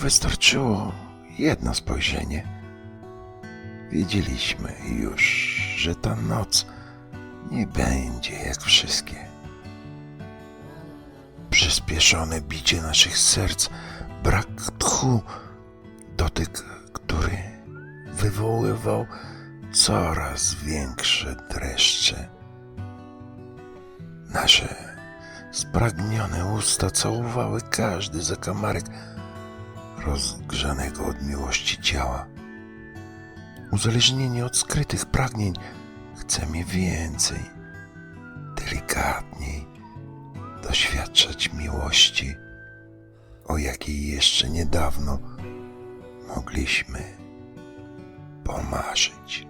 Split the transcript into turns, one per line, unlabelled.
Wystarczyło jedno spojrzenie. Wiedzieliśmy już, że ta noc nie będzie jak wszystkie. Przyspieszone bicie naszych serc, brak tchu, dotyk, który wywoływał coraz większe dreszcze. Nasze spragnione usta całowały każdy zakamarek rozgrzanego od miłości ciała. Uzależnieni od skrytych pragnień, chcemy więcej, delikatniej doświadczać miłości, o jakiej jeszcze niedawno mogliśmy pomarzyć.